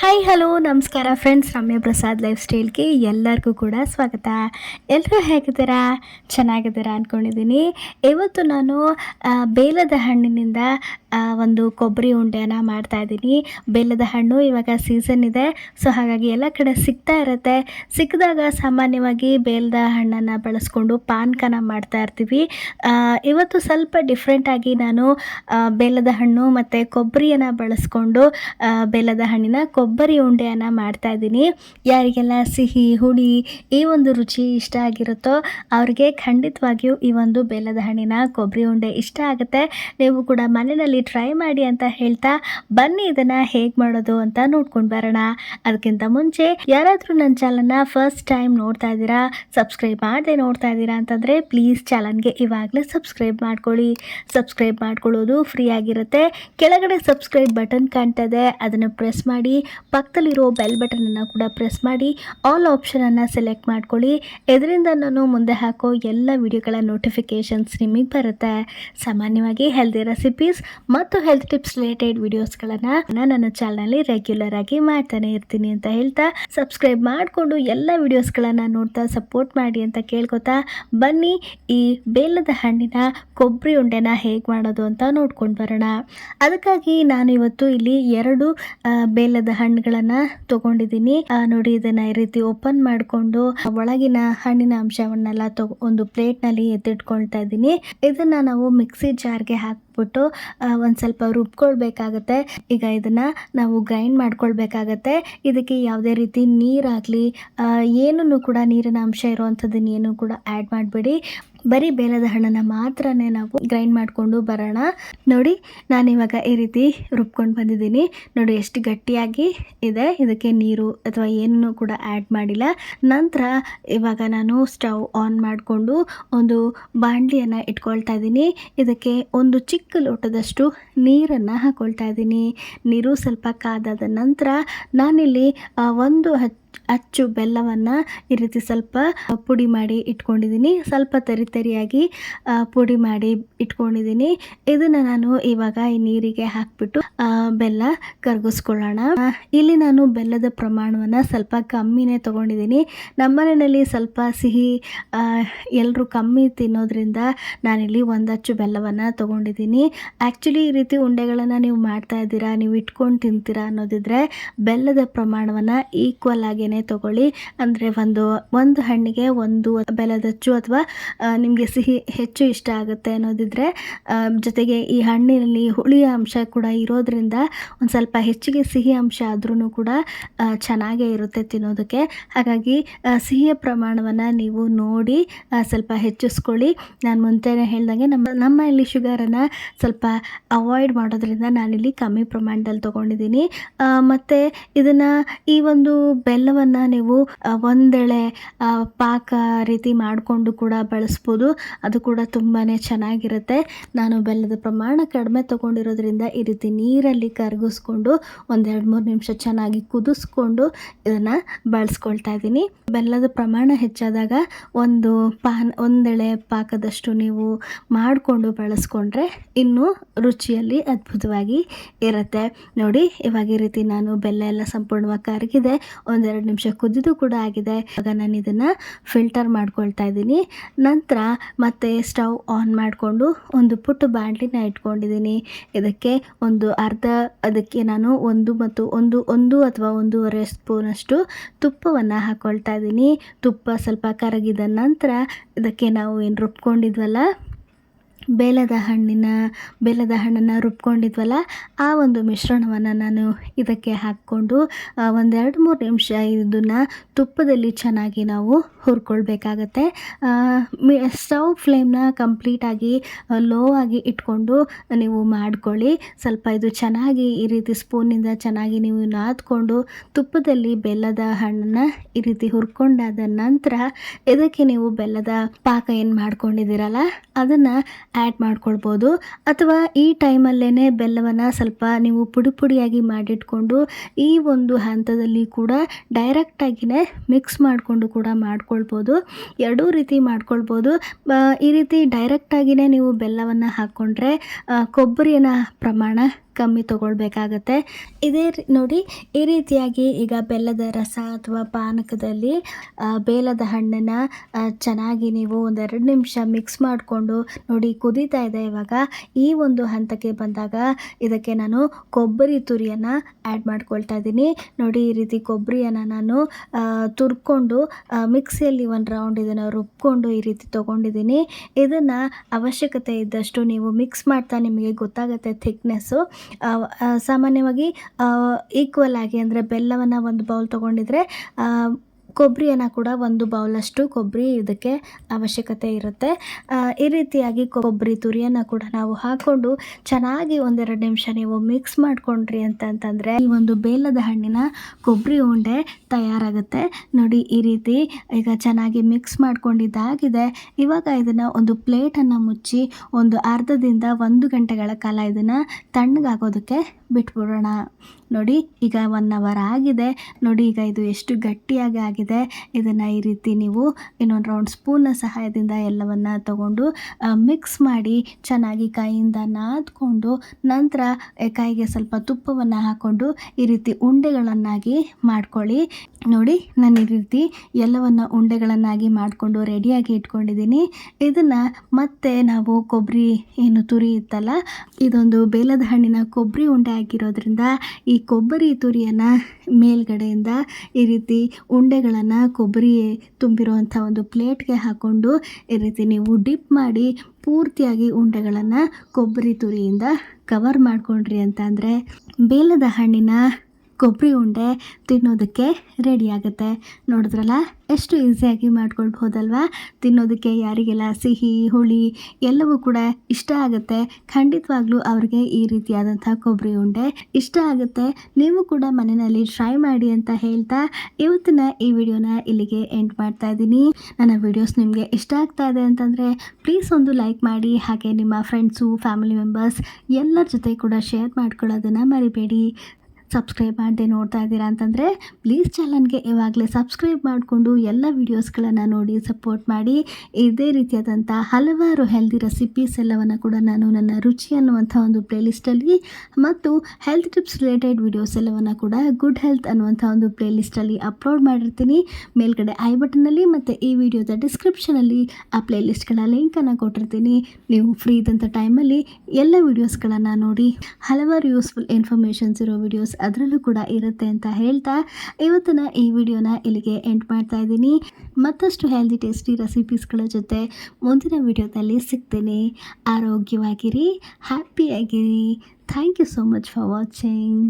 Hi hello ನಮಸ್ಕಾರ friends Ramya Prasad life ಸ್ಟೈಲ್ಗೆ ಎಲ್ಲರಿಗೂ ಕೂಡ ಸ್ವಾಗತ. ಎಲ್ಲರೂ ಹೇಗಿದ್ದೀರಾ? ಚೆನ್ನಾಗಿದ್ದೀರಾ ಅಂದ್ಕೊಂಡಿದ್ದೀನಿ ಇವತ್ತು ನಾನು ಬೇಲದ ಹಣ್ಣಿನಿಂದ ಒಂದು ಕೊಬ್ಬರಿ ಉಂಡೆಯನ್ನು ಮಾಡ್ತಾ ಇದ್ದೀನಿ. ಬೆಲ್ಲದ ಹಣ್ಣು ಇವಾಗ ಸೀಸನ್ ಇದೆ. ಸೊ ಹಾಗಾಗಿ ಎಲ್ಲ ಕಡೆ ಸಿಗ್ತಾ ಇರುತ್ತೆ. ಸಿಕ್ಕಿದಾಗ ಸಾಮಾನ್ಯವಾಗಿ ಬೇಲದ ಹಣ್ಣನ್ನು ಬಳಸ್ಕೊಂಡು ಪಾನಕನ ಮಾಡ್ತಾ ಇರ್ತೀವಿ. ಇವತ್ತು ಸ್ವಲ್ಪ ಡಿಫ್ರೆಂಟಾಗಿ ನಾನು ಬೆಲ್ಲದ ಹಣ್ಣು ಮತ್ತು ಕೊಬ್ಬರಿಯನ್ನು ಬಳಸ್ಕೊಂಡು ಬೆಲ್ಲದ ಹಣ್ಣಿನ ಕೊಬ್ಬರಿ ಉಂಡೆಯನ್ನು ಮಾಡ್ತಾ ಇದ್ದೀನಿ. ಯಾರಿಗೆಲ್ಲ ಸಿಹಿ, ಹುಳಿ ಈ ಒಂದು ರುಚಿ ಇಷ್ಟ ಆಗಿರುತ್ತೋ ಅವರಿಗೆ ಖಂಡಿತವಾಗಿಯೂ ಈ ಒಂದು ಬೆಲ್ಲದ ಹಣ್ಣಿನ ಕೊಬ್ಬರಿ ಉಂಡೆ ಇಷ್ಟ ಆಗುತ್ತೆ. ನೀವು ಕೂಡ ಮನೆಯಲ್ಲಿ ಟ್ರೈ ಮಾಡಿ ಅಂತ ಹೇಳ್ತಾ ಬನ್ನಿ ಇದನ್ನ ಹೇಗೆ ಮಾಡೋದು ಅಂತ ನೋಡ್ಕೊಂಡು ಬರೋಣ. ಅದಕ್ಕಿಂತ ಮುಂಚೆ ಯಾರಾದರೂ ನನ್ನ ಚಾನಲ್ನ ಫಸ್ಟ್ ಟೈಮ್ ನೋಡ್ತಾ ಇದ್ದೀರಾ ಸಬ್ಸ್ಕ್ರೈಬ್ ಮಾಡದೆ ನೋಡ್ತಾ ಇದ್ದೀರಾ ಅಂತಂದರೆ ಪ್ಲೀಸ್ ಚಾನಲ್ಗೆ ಇವಾಗಲೇ ಸಬ್ಸ್ಕ್ರೈಬ್ ಮಾಡ್ಕೊಳ್ಳಿ. ಸಬ್ಸ್ಕ್ರೈಬ್ ಮಾಡ್ಕೊಳ್ಳೋದು ಫ್ರೀ ಆಗಿರುತ್ತೆ. ಕೆಳಗಡೆ ಸಬ್ಸ್ಕ್ರೈಬ್ ಬಟನ್ ಕಾಣ್ತದೆ, ಅದನ್ನು ಪ್ರೆಸ್ ಮಾಡಿ. ಪಕ್ಕದಲ್ಲಿರೋ ಬೆಲ್ ಬಟನನ್ನು ಕೂಡ ಪ್ರೆಸ್ ಮಾಡಿ. ಆಲ್ ಆಪ್ಷನನ್ನು ಸೆಲೆಕ್ಟ್ ಮಾಡ್ಕೊಳ್ಳಿ. ಇದರಿಂದ ನಾನು ಮುಂದೆ ಹಾಕೋ ಎಲ್ಲ ವಿಡಿಯೋಗಳ ನೋಟಿಫಿಕೇಷನ್ಸ್ ನಿಮಗೆ ಬರುತ್ತೆ. ಸಾಮಾನ್ಯವಾಗಿ ಹೆಲ್ದಿ ರೆಸಿಪೀಸ್ ಮತ್ತು ಹೆಲ್ತ್ ಟಿಪ್ಸ್ ರಿಲೇಟೆಡ್ ವಿಡಿಯೋಸ್ಗಳನ್ನು ನಾನು ನನ್ನ ಚಾನಲ್ನಲ್ಲಿ ರೆಗ್ಯುಲರ್ ಆಗಿ ಮಾಡ್ತಾನೆ ಇರ್ತೀನಿ ಅಂತ ಹೇಳ್ತಾ ಸಬ್ಸ್ಕ್ರೈಬ್ ಮಾಡಿಕೊಂಡು ಎಲ್ಲ ವಿಡಿಯೋಸ್ಗಳನ್ನು ನೋಡ್ತಾ ಸಪೋರ್ಟ್ ಮಾಡಿ ಅಂತ ಕೇಳ್ಕೊತಾ ಬನ್ನಿ. ಈ ಬೇಲದ ಹಣ್ಣಿನ ಕೊಬ್ಬರಿ ಉಂಡೆನ ಹೇಗೆ ಮಾಡೋದು ಅಂತ ನೋಡ್ಕೊಂಡು ಬರೋಣ. ಅದಕ್ಕಾಗಿ ನಾನು ಇವತ್ತು ಇಲ್ಲಿ ಎರಡು ಬೇಲದ ಹಣ್ಣುಗಳನ್ನು ತಗೊಂಡಿದ್ದೀನಿ. ನೋಡಿ ಇದನ್ನ ಈ ರೀತಿ ಓಪನ್ ಮಾಡಿಕೊಂಡು ಒಳಗಿನ ಹಣ್ಣಿನ ಅಂಶವನ್ನೆಲ್ಲ ತಗೊ, ಒಂದು ಪ್ಲೇಟ್ನಲ್ಲಿ ಎತ್ತಿಟ್ಕೊಳ್ತಾ ಇದ್ದೀನಿ. ಇದನ್ನ ನಾವು ಮಿಕ್ಸಿ ಜಾರ್ಗೆ ಹಾಕ್ಬಿಟ್ಟು ಒಂದು ಸ್ವಲ್ಪ ರುಬ್ಕೊಳ್ಬೇಕಾಗತ್ತೆ. ಈಗ ಇದನ್ನ ನಾವು ಗ್ರೈಂಡ್ ಮಾಡ್ಕೊಳ್ಬೇಕಾಗತ್ತೆ. ಇದಕ್ಕೆ ಯಾವುದೇ ರೀತಿ ನೀರಾಗಲಿ ಏನನ್ನು ಕೂಡ ನೀರಿನ ಅಂಶ ಇರುವಂಥದ್ದನ್ನು ಏನು ಕೂಡ ಆ್ಯಡ್ ಮಾಡಬೇಡಿ. ಬರೀ ಬೇಲದ ಹಣ್ಣನ್ನು ಮಾತ್ರನೇ ನಾವು ಗ್ರೈಂಡ್ ಮಾಡಿಕೊಂಡು ಬರೋಣ. ನೋಡಿ ನಾನು ಇವಾಗ ಈ ರೀತಿ ರುಬ್ಕೊಂಡು ಬಂದಿದ್ದೀನಿ. ನೋಡಿ, ಎಷ್ಟು ಗಟ್ಟಿಯಾಗಿ ಇದೆ. ಇದಕ್ಕೆ ನೀರು ಅಥವಾ ಏನೂ ಕೂಡ ಆ್ಯಡ್ ಮಾಡಿಲ್ಲ. ನಂತರ ಇವಾಗ ನಾನು ಸ್ಟವ್ ಆನ್ ಮಾಡಿಕೊಂಡು ಒಂದು ಬಾಣಲಿಯನ್ನು ಇಟ್ಕೊಳ್ತಾ ಇದ್ದೀನಿ. ಇದಕ್ಕೆ ಒಂದು ಚಿಕ್ಕ ಲೋಟದಷ್ಟು ನೀರನ್ನು ಹಾಕ್ಕೊಳ್ತಾ ಇದ್ದೀನಿ. ನೀರು ಸ್ವಲ್ಪ ಕಾದಾದ ನಂತರ ನಾನಿಲ್ಲಿ ಒಂದು ಹಚ್ ಅಚ್ಚು ಬೆಲ್ಲವನ್ನು ಈ ರೀತಿ ಸ್ವಲ್ಪ ಪುಡಿ ಮಾಡಿ ಇಟ್ಕೊಂಡಿದ್ದೀನಿ. ಸ್ವಲ್ಪ ತರಿ ತರಿಯಾಗಿ ಪುಡಿ ಮಾಡಿ ಇಟ್ಕೊಂಡಿದ್ದೀನಿ. ಇದನ್ನು ನಾನು ಇವಾಗ ಈ ನೀರಿಗೆ ಹಾಕ್ಬಿಟ್ಟು ಬೆಲ್ಲ ಕರಗಿಸ್ಕೊಳ್ಳೋಣ. ಇಲ್ಲಿ ನಾನು ಬೆಲ್ಲದ ಪ್ರಮಾಣವನ್ನು ಸ್ವಲ್ಪ ಕಮ್ಮಿನೇ ತೊಗೊಂಡಿದ್ದೀನಿ. ನಮ್ಮನೆಯಲ್ಲಿ ಸ್ವಲ್ಪ ಸಿಹಿ ಎಲ್ಲರೂ ಕಮ್ಮಿ ತಿನ್ನೋದ್ರಿಂದ ನಾನಿಲ್ಲಿ ಒಂದು ಅಚ್ಚು ಬೆಲ್ಲವನ್ನು ತೊಗೊಂಡಿದ್ದೀನಿ. ಆ್ಯಕ್ಚುಲಿ ಈ ರೀತಿ ಉಂಡೆಗಳನ್ನು ನೀವು ಮಾಡ್ತಾ ಇದ್ದೀರಾ, ನೀವು ಇಟ್ಕೊಂಡು ತಿಂತೀರಾ ಅನ್ನೋದಿದ್ರೆ ಬೆಲ್ಲದ ಪ್ರಮಾಣವನ್ನು ಈಕ್ವಲ್ ಆಗೇನೆ ತಗೊಳ್ಳಿ. ಅಂದರೆ ಒಂದು ಒಂದು ಹಣ್ಣಿಗೆ ಒಂದು ಬೆಲದಚ್ಚು ಅಥವಾ ನಿಮಗೆ ಸಿಹಿ ಹೆಚ್ಚು ಇಷ್ಟ ಆಗುತ್ತೆ ಅನ್ನೋದಿದ್ರೆ ಜೊತೆಗೆ ಈ ಹಣ್ಣಿನಲ್ಲಿ ಹುಳಿಯ ಅಂಶ ಕೂಡ ಇರೋದ್ರಿಂದ ಒಂದು ಸ್ವಲ್ಪ ಹೆಚ್ಚಿಗೆ ಸಿಹಿ ಅಂಶ ಆದ್ರೂ ಕೂಡ ಚೆನ್ನಾಗೇ ಇರುತ್ತೆ ತಿನ್ನೋದಕ್ಕೆ. ಹಾಗಾಗಿ ಸಿಹಿಯ ಪ್ರಮಾಣವನ್ನು ನೀವು ನೋಡಿ ಸ್ವಲ್ಪ ಹೆಚ್ಚಿಸ್ಕೊಳ್ಳಿ. ನಾನು ಮುಂಚೆನೇ ಹೇಳ್ದಂಗೆ ನಮ್ಮ ನಮ್ಮ ಇಲ್ಲಿ ಶುಗರನ್ನು ಸ್ವಲ್ಪ ಅವಾಯ್ಡ್ ಮಾಡೋದ್ರಿಂದ ನಾನಿಲ್ಲಿ ಕಮ್ಮಿ ಪ್ರಮಾಣದಲ್ಲಿ ತೊಗೊಂಡಿದ್ದೀನಿ. ಮತ್ತು ಇದನ್ನು ಈ ಒಂದು ಬೆಲ್ಲವನ್ನು ನೀವು ಒಂದೆಳೆ ಪಾಕ ರೀತಿ ಮಾಡಿಕೊಂಡು ಕೂಡ ಬಳಸ್ಬೋದು. ಅದು ಕೂಡ ತುಂಬಾ ಚೆನ್ನಾಗಿರುತ್ತೆ. ನಾನು ಬೆಲ್ಲದ ಪ್ರಮಾಣ ಕಡಿಮೆ ತೊಗೊಂಡಿರೋದ್ರಿಂದ ಈ ರೀತಿ ನೀರಲ್ಲಿ ಕರಗಿಸ್ಕೊಂಡು ಒಂದೆರಡು ಮೂರು ನಿಮಿಷ ಚೆನ್ನಾಗಿ ಕುದಿಸ್ಕೊಂಡು ಇದನ್ನು ಬಳಸ್ಕೊಳ್ತಾ ಇದ್ದೀನಿ. ಬೆಲ್ಲದ ಪ್ರಮಾಣ ಹೆಚ್ಚಾದಾಗ ಒಂದು ಪಾನ್, ಒಂದೆಳೆ ಪಾಕದಷ್ಟು ನೀವು ಮಾಡಿಕೊಂಡು ಬಳಸ್ಕೊಂಡ್ರೆ ಇನ್ನೂ ರುಚಿಯಲ್ಲಿ ಅದ್ಭುತವಾಗಿ ಇರುತ್ತೆ. ನೋಡಿ, ಇವಾಗ ಈ ರೀತಿ ನಾನು ಬೆಲ್ಲ ಎಲ್ಲ ಸಂಪೂರ್ಣವಾಗಿ ಕರಗಿದೆ. ಒಂದೆರಡು ನಿಮಿಷ ಕುದಿದು ಕೂಡ ಆಗಿದೆ. ಆಗ ನಾನು ಇದನ್ನು ಫಿಲ್ಟರ್ ಮಾಡ್ಕೊಳ್ತಾ ಇದ್ದೀನಿ. ನಂತರ ಮತ್ತೆ ಸ್ಟವ್ ಆನ್ ಮಾಡಿಕೊಂಡು ಒಂದು ಪುಟ್ಟ ಬಾಣಲಿನ ಇಟ್ಕೊಂಡಿದ್ದೀನಿ. ಇದಕ್ಕೆ ಒಂದು ಅರ್ಧ, ಅದಕ್ಕೆ ನಾನು ಒಂದು ಮತ್ತು ಒಂದು ಒಂದು ಅಥವಾ ಒಂದೂವರೆ ಸ್ಪೂನಷ್ಟು ತುಪ್ಪವನ್ನು ಹಾಕ್ಕೊಳ್ತಾ ಇದ್ದೀನಿ. ತುಪ್ಪ ಸ್ವಲ್ಪ ಕರಗಿದ ನಂತರ ಇದಕ್ಕೆ ನಾವು ಏನು ರುಬ್ಕೊಂಡಿದ್ವಲ್ಲ ಬೇಲದ ಹಣ್ಣಿನ, ಬೆಲ್ಲದ ಹಣ್ಣನ್ನು ರುಬ್ಕೊಂಡಿದ್ವಲ್ಲ, ಆ ಒಂದು ಮಿಶ್ರಣವನ್ನು ನಾನು ಇದಕ್ಕೆ ಹಾಕ್ಕೊಂಡು ಒಂದೆರಡು ಮೂರು ನಿಮಿಷ ಇದನ್ನು ತುಪ್ಪದಲ್ಲಿ ಚೆನ್ನಾಗಿ ನಾವು ಹುರ್ಕೊಳ್ಬೇಕಾಗತ್ತೆ. ಸ್ಟವ್ ಫ್ಲೇಮ್ನ ಕಂಪ್ಲೀಟಾಗಿ ಲೋ ಆಗಿ ಇಟ್ಕೊಂಡು ನೀವು ಮಾಡ್ಕೊಳ್ಳಿ. ಸ್ವಲ್ಪ ಇದು ಚೆನ್ನಾಗಿ ಈ ರೀತಿ ಸ್ಪೂನಿಂದ ಚೆನ್ನಾಗಿ ನೀವು ನಾದ್ಕೊಂಡು, ತುಪ್ಪದಲ್ಲಿ ಬೆಲ್ಲದ ಹಣ್ಣನ್ನು ಈ ರೀತಿ ಹುರ್ಕೊಂಡಾದ ನಂತರ, ಇದಕ್ಕೆ ನೀವು ಬೆಲ್ಲದ ಪಾಕ ಏನು ಮಾಡ್ಕೊಂಡಿದ್ದೀರಲ್ಲ, ಅದನ್ನು ಆ್ಯಡ್ ಮಾಡ್ಕೊಳ್ಬೋದು. ಅಥವಾ ಈ ಟೈಮಲ್ಲೇ ಬೆಲ್ಲವನ್ನು ಸ್ವಲ್ಪ ನೀವು ಪುಡಿ ಪುಡಿಯಾಗಿ ಮಾಡಿಟ್ಕೊಂಡು ಈ ಒಂದು ಹಂತದಲ್ಲಿ ಕೂಡ ಡೈರೆಕ್ಟಾಗಿಯೇ ಮಿಕ್ಸ್ ಮಾಡಿಕೊಂಡು ಕೂಡ ಮಾಡ್ಕೊಳ್ಬೋದು. ಎರಡೂ ರೀತಿ ಮಾಡ್ಕೊಳ್ಬೋದು. ಈ ರೀತಿ ಡೈರೆಕ್ಟಾಗಿಯೇ ನೀವು ಬೆಲ್ಲವನ್ನು ಹಾಕ್ಕೊಂಡ್ರೆ ಕೊಬ್ಬರಿನ ಪ್ರಮಾಣ ಕಮ್ಮಿ ತಗೊಳ್ಬೇಕಾಗತ್ತೆ. ಇದೇ ನೋಡಿ, ಈ ರೀತಿಯಾಗಿ ಈಗ ಬೆಲ್ಲದ ರಸ ಅಥವಾ ಪಾನಕದಲ್ಲಿ ಬೇಲದ ಹಣ್ಣನ್ನು ಚೆನ್ನಾಗಿ ನೀವು ಒಂದೆರಡು ನಿಮಿಷ ಮಿಕ್ಸ್ ಮಾಡಿಕೊಂಡು, ನೋಡಿ, ಕುದೀತಾ ಇದೆ ಇವಾಗ. ಈ ಒಂದು ಹಂತಕ್ಕೆ ಬಂದಾಗ ಇದಕ್ಕೆ ನಾನು ಕೊಬ್ಬರಿ ತುರಿಯನ್ನು ಆ್ಯಡ್ ಮಾಡ್ಕೊಳ್ತಾ ಇದ್ದೀನಿ. ನೋಡಿ, ಈ ರೀತಿ ಕೊಬ್ಬರಿಯನ್ನು ನಾನು ತುರ್ಕೊಂಡು ಮಿಕ್ಸಿಯಲ್ಲಿ ಒಂದು ರೌಂಡ್ ಇದನ್ನು ರುಬ್ಕೊಂಡು ಈ ರೀತಿ ತೊಗೊಂಡಿದ್ದೀನಿ. ಇದನ್ನು ಅವಶ್ಯಕತೆ ಇದ್ದಷ್ಟು ನೀವು ಮಿಕ್ಸ್ ಮಾಡ್ತಾ ನಿಮಗೆ ಗೊತ್ತಾಗುತ್ತೆ ಥಿಕ್ನೆಸ್ಸು ಸಾಮಾನ್ಯವಾಗಿ ಈಕ್ವಲ್ ಆಗಿ ಅಂದರೆ ಬೆಲ್ಲವನ್ನು ಒಂದು ಬೌಲ್ ತೊಗೊಂಡಿದ್ರೆ ಕೊಬ್ಬರಿಯನ್ನು ಕೂಡ ಒಂದು ಬೌಲಷ್ಟು ಕೊಬ್ಬರಿ ಇದಕ್ಕೆ ಅವಶ್ಯಕತೆ ಇರುತ್ತೆ. ಈ ರೀತಿಯಾಗಿ ಕೊಬ್ಬರಿ ತುರಿಯನ್ನು ಕೂಡ ನಾವು ಹಾಕ್ಕೊಂಡು ಚೆನ್ನಾಗಿ ಒಂದೆರಡು ನಿಮಿಷ ನೀವು ಮಿಕ್ಸ್ ಮಾಡಿಕೊಂಡ್ರಿ ಅಂತಂತಂದರೆ ಈ ಒಂದು ಬೇಲದ ಹಣ್ಣಿನ ಕೊಬ್ಬರಿ ಉಂಡೆ ತಯಾರಾಗುತ್ತೆ. ನೋಡಿ, ಈ ರೀತಿ ಈಗ ಚೆನ್ನಾಗಿ ಮಿಕ್ಸ್ ಮಾಡ್ಕೊಂಡಿದ್ದಾಗಿದೆ ಇವಾಗ ಇದನ್ನು ಒಂದು ಪ್ಲೇಟನ್ನು ಮುಚ್ಚಿ ಒಂದು ಅರ್ಧದಿಂದ ಒಂದು ಗಂಟೆಗಳ ಕಾಲ ಇದನ್ನು ತಣ್ಣಗಾಗೋದಕ್ಕೆ ಬಿಟ್ಬಿಡೋಣ. ನೋಡಿ, ಈಗ ಒನ್ ಅವರ್ ಆಗಿದೆ. ನೋಡಿ, ಈಗ ಇದು ಎಷ್ಟು ಗಟ್ಟಿಯಾಗಿ ಆಗಿದೆ. ಇದನ್ನು ಈ ರೀತಿ ನೀವು ಇನ್ನೊಂದು ರೌಂಡ್ ಸ್ಪೂನ್ನ ಸಹಾಯದಿಂದ ಎಲ್ಲವನ್ನು ತಗೊಂಡು ಮಿಕ್ಸ್ ಮಾಡಿ ಚೆನ್ನಾಗಿ ಕೈಯಿಂದ ನಾದ್ಕೊಂಡು, ನಂತರ ಕಾಯಿಗೆ ಸ್ವಲ್ಪ ತುಪ್ಪವನ್ನು ಹಾಕ್ಕೊಂಡು ಈ ರೀತಿ ಉಂಡೆಗಳನ್ನಾಗಿ ಮಾಡ್ಕೊಳ್ಳಿ. ನೋಡಿ, ನಾನು ಈ ರೀತಿ ಎಲ್ಲವನ್ನು ಉಂಡೆಗಳನ್ನಾಗಿ ಮಾಡಿಕೊಂಡು ರೆಡಿಯಾಗಿ ಇಟ್ಕೊಂಡಿದ್ದೀನಿ. ಇದನ್ನು ಮತ್ತೆ ನಾವು ಕೊಬ್ಬರಿ ಏನು ತುರಿ ಇತ್ತಲ್ಲ, ಇದೊಂದು ಬೇಲದ ಹಣ್ಣಿನ ಕೊಬ್ಬರಿ ಉಂಡೆ ಆಗಿರೋದ್ರಿಂದ ಈ ಕೊಬ್ಬರಿ ತುರಿಯನ್ನು ಮೇಲ್ಗಡೆಯಿಂದ ಈ ರೀತಿ ಉಂಡೆಗಳನ್ನು ಕೊಬ್ಬರಿ ತುಂಬಿರುವಂಥ ಒಂದು ಪ್ಲೇಟ್ಗೆ ಹಾಕ್ಕೊಂಡು ಈ ರೀತಿ ನೀವು ಡಿಪ್ ಮಾಡಿ ಪೂರ್ತಿಯಾಗಿ ಉಂಡೆಗಳನ್ನು ಕೊಬ್ಬರಿ ತುರಿಯಿಂದ ಕವರ್ ಮಾಡಿಕೊಂಡ್ರಿ ಅಂತ ಅಂದರೆ ಬೇಲದ ಹಣ್ಣಿನ ಕೊಬ್ಬರಿ ಉಂಡೆ ತಿನ್ನೋದಕ್ಕೆ ರೆಡಿ ಆಗುತ್ತೆ. ನೋಡಿದ್ರಲ್ಲ? ಎಷ್ಟು ಈಸಿಯಾಗಿ ಮಾಡ್ಕೊಳ್ಬೋದಲ್ವಾ ತಿನ್ನೋದಕ್ಕೆ ಯಾರಿಗೆಲ್ಲ ಸಿಹಿ, ಹುಳಿ ಎಲ್ಲವೂ ಕೂಡ ಇಷ್ಟ ಆಗುತ್ತೆ. ಖಂಡಿತವಾಗ್ಲೂ ಅವ್ರಿಗೆ ಈ ರೀತಿಯಾದಂಥ ಕೊಬ್ಬರಿ ಉಂಡೆ ಇಷ್ಟ ಆಗುತ್ತೆ. ನೀವು ಕೂಡ ಮನೆಯಲ್ಲಿ ಟ್ರೈ ಮಾಡಿ ಅಂತ ಹೇಳ್ತಾ ಇವತ್ತಿನ ಈ ವಿಡಿಯೋನ ಇಲ್ಲಿಗೆ ಎಂಡ್ ಮಾಡ್ತಾ ಇದ್ದೀನಿ. ನನ್ನ ವಿಡಿಯೋಸ್ ನಿಮಗೆ ಇಷ್ಟ ಆಗ್ತಾ ಇದೆ ಅಂತಂದರೆ ಪ್ಲೀಸ್ ಒಂದು ಲೈಕ್ ಮಾಡಿ, ಹಾಗೆ ನಿಮ್ಮ ಫ್ರೆಂಡ್ಸು ಫ್ಯಾಮಿಲಿ ಮೆಂಬರ್ಸ್ ಎಲ್ಲರ ಜೊತೆ ಕೂಡ ಶೇರ್ ಮಾಡ್ಕೊಳ್ಳೋದನ್ನು ಮರಿಬೇಡಿ. ಸಬ್ಸ್ಕ್ರೈಬ್ ಮಾಡದೆ ನೋಡ್ತಾ ಇದ್ದೀರಾ ಅಂತಂದರೆ ಪ್ಲೀಸ್ ಚಾನಲ್ಗೆ ಇವಾಗಲೇ ಸಬ್ಸ್ಕ್ರೈಬ್ ಮಾಡಿಕೊಂಡು ಎಲ್ಲ ವೀಡಿಯೋಸ್ಗಳನ್ನು ನೋಡಿ ಸಪೋರ್ಟ್ ಮಾಡಿ. ಇದೇ ರೀತಿಯಾದಂಥ ಹಲವಾರು ಹೆಲ್ದಿ ರೆಸಿಪೀಸ್ ಎಲ್ಲವನ್ನು ಕೂಡ ನಾನು ನನ್ನ ರುಚಿ ಅನ್ನುವಂಥ ಒಂದು ಪ್ಲೇಲಿಸ್ಟಲ್ಲಿ ಮತ್ತು ಹೆಲ್ತ್ ಟಿಪ್ಸ್ ರಿಲೇಟೆಡ್ ವೀಡಿಯೋಸ್ ಎಲ್ಲವನ್ನು ಕೂಡ ಗುಡ್ ಹೆಲ್ತ್ ಅನ್ನುವಂಥ ಒಂದು ಪ್ಲೇಲಿಸ್ಟಲ್ಲಿ ಅಪ್ಲೋಡ್ ಮಾಡಿರ್ತೀನಿ. ಮೇಲ್ಗಡೆ ಐ ಬಟನಲ್ಲಿ ಮತ್ತು ಈ ವಿಡಿಯೋದ ಡಿಸ್ಕ್ರಿಪ್ಷನಲ್ಲಿ ಆ ಪ್ಲೇಲಿಸ್ಟ್ಗಳ ಲಿಂಕನ್ನು ಕೊಟ್ಟಿರ್ತೀನಿ. ನೀವು ಫ್ರೀ ಇದ್ದಂಥ ಟೈಮಲ್ಲಿ ಎಲ್ಲ ವೀಡಿಯೋಸ್ಗಳನ್ನು ನೋಡಿ. ಹಲವಾರು ಯೂಸ್ಫುಲ್ ಇನ್ಫಾರ್ಮೇಷನ್ಸ್ ಇರೋ ವಿಡಿಯೋಸ್ ಅದರಲ್ಲೂ ಕೂಡ ಇರುತ್ತೆ ಅಂತ ಹೇಳ್ತಾ ಇವತ್ತಿನ ಈ ವಿಡಿಯೋನ ಇಲ್ಲಿಗೆ ಎಂಡ್ ಮಾಡ್ತಾ ಇದ್ದೀನಿ. ಮತ್ತಷ್ಟು ಹೆಲ್ದಿ ಟೇಸ್ಟಿ ರೆಸಿಪೀಸ್ಗಳ ಜೊತೆ ಮುಂದಿನ ವಿಡಿಯೋದಲ್ಲಿ ಸಿಗ್ತೀನಿ. ಆರೋಗ್ಯವಾಗಿರಿ ಹ್ಯಾಪಿಯಾಗಿರಿ thank you so much for watching